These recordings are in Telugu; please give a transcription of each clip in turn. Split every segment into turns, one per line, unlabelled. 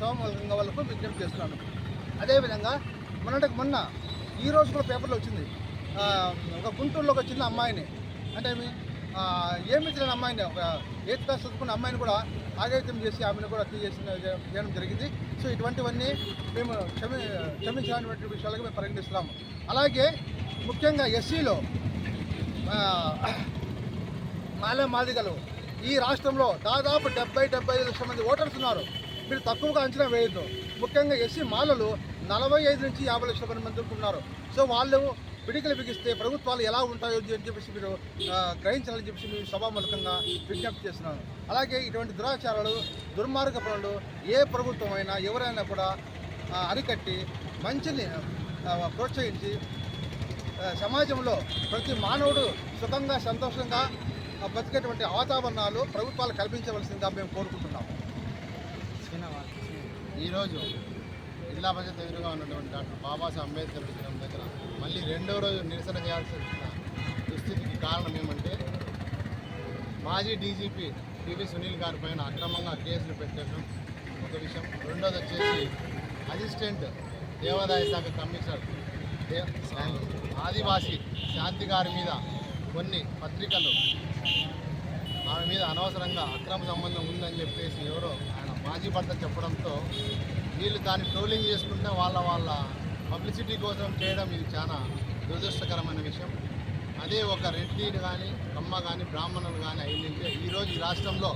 సభాముఖంగా వాళ్ళకు విజ్ఞప్తి చేస్తున్నాను. అదేవిధంగా మొన్నటికి మొన్న ఈ రోజు కూడా పేపర్లో వచ్చింది. ఒక గుంటూరులో ఒక చిన్న అమ్మాయిని అంటే ఏమి తెలియని అమ్మాయిని ఒక ఎయిత్ క్లాస్ చదువుకున్న అమ్మాయిని కూడా ఆగైతం చేసి ఆమెను కూడా హత్య చేసిన చేయడం జరిగింది. సో ఇటువంటివన్నీ మేము క్షమి క్షమించాలనేటువంటి విషయాలకు మేము పరిగణిస్తున్నాము. అలాగే ముఖ్యంగా ఎస్సీలో మాలే మాదిగలు ఈ రాష్ట్రంలో దాదాపు డెబ్బై డెబ్బై ఐదు లక్షల మంది ఓటర్స్ ఉన్నారు. మీరు తక్కువగా అంచనా వేయొద్దు. ముఖ్యంగా ఎస్సీ మాలలు నలభై ఐదు నుంచి యాభై లక్షల మంది మంది ఉన్నారు సో వాళ్ళు పిడికలు బిగిస్తే ప్రభుత్వాలు ఎలా ఉంటాయో అని చెప్పేసి మీరు గ్రహించాలని చెప్పేసి మేము సభాముఖంగా విజ్ఞప్తి చేస్తున్నాను. అలాగే ఇటువంటి దురాచారాలు దుర్మార్గ పనులు ఏ ప్రభుత్వం అయినా ఎవరైనా కూడా అరికట్టి మంచిని ప్రోత్సహించి సమాజంలో ప్రతి మానవుడు సుఖంగా సంతోషంగా బతికేటువంటి వాతావరణాలు ప్రభుత్వాలు కల్పించవలసిందిగా మేము కోరుకుంటున్నాము.
ఈరోజు జిల్లా పరిషత్ ఎదురుగా ఉన్నటువంటి డాక్టర్ బాబాసాహెబ్ అంబేద్కర్ విగ్రహం దగ్గర మళ్ళీ రెండో రోజు నిరసన చేయాల్సిన దుస్థితికి కారణం ఏమంటే మాజీ డీజీపీ పివి సునీల్ గారి పైన అక్రమంగా కేసులు పెట్టడం ఒక విషయం. రెండోది వచ్చేసి అసిస్టెంట్ దేవాదాయ శాఖ కమిషనర్ ఆదివాసీ శాంతి గారి మీద కొన్ని పత్రికలు ఆమె మీద అనవసరంగా అక్రమ సంబంధం ఉందని చెప్పేసి ఎవరో ఆయన మాజీ భర్త చెప్పడంతో వీళ్ళు దాన్ని ట్రోలింగ్ చేసుకుంటే వాళ్ళ వాళ్ళ పబ్లిసిటీ కోసం చేయడం ఇది చాలా దురదృష్టకరమైన విషయం. అదే ఒక రెడ్డి కానీ కమ్మ కానీ బ్రాహ్మణులు కానీ అయిందంటే ఈరోజు ఈ రాష్ట్రంలో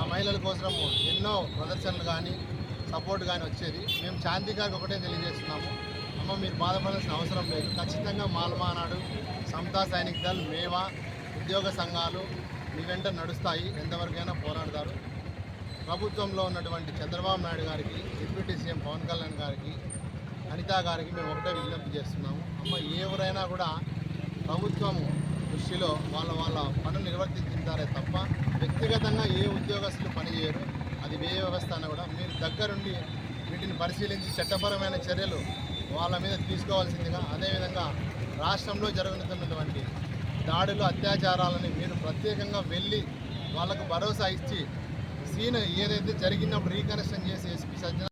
ఆ మహిళల కోసం ఎన్నో ప్రదర్శనలు కానీ సపోర్ట్ కానీ వచ్చేది. మేము శాంతి గారికి ఒకటే తెలియజేస్తున్నాము. అమ్మ మీరు బాధపడాల్సిన అవసరం లేదు. ఖచ్చితంగా మాలమానాడు సమతా సైనిక్ దళ్ మేవా ఉద్యోగ సంఘాలు మీ వెంట నడుస్తాయి. ఎంతవరకైనా పోరాడతారు. ప్రభుత్వంలో ఉన్నటువంటి చంద్రబాబు నాయుడు గారికి డిప్యూటీ సీఎం పవన్ కళ్యాణ్ గారికి అనితా గారికి మేము ఒకటే విజ్ఞప్తి చేస్తున్నాము. అమ్మ ఎవరైనా కూడా ప్రభుత్వం దృష్టిలో వాళ్ళ వాళ్ళ పనులు నిర్వర్తించుతారే తప్ప వ్యక్తిగతంగా ఏ ఉద్యోగస్తులు పనిచేయరు. అది ఏ వ్యవస్థ అయినా కూడా మీరు దగ్గరుండి వీటిని పరిశీలించి చట్టపరమైన చర్యలు వాళ్ళ మీద తీసుకోవాల్సిందిగా అదేవిధంగా రాష్ట్రంలో జరుగుతున్నటువంటి దాడులు అత్యాచారాలని మీరు ప్రత్యేకంగా వెళ్ళి వాళ్ళకు భరోసా ఇచ్చి సీన్ ఏదైతే జరిగినప్పుడు రీకనెక్షన్ చేసి ఎస్పీ సజ్జన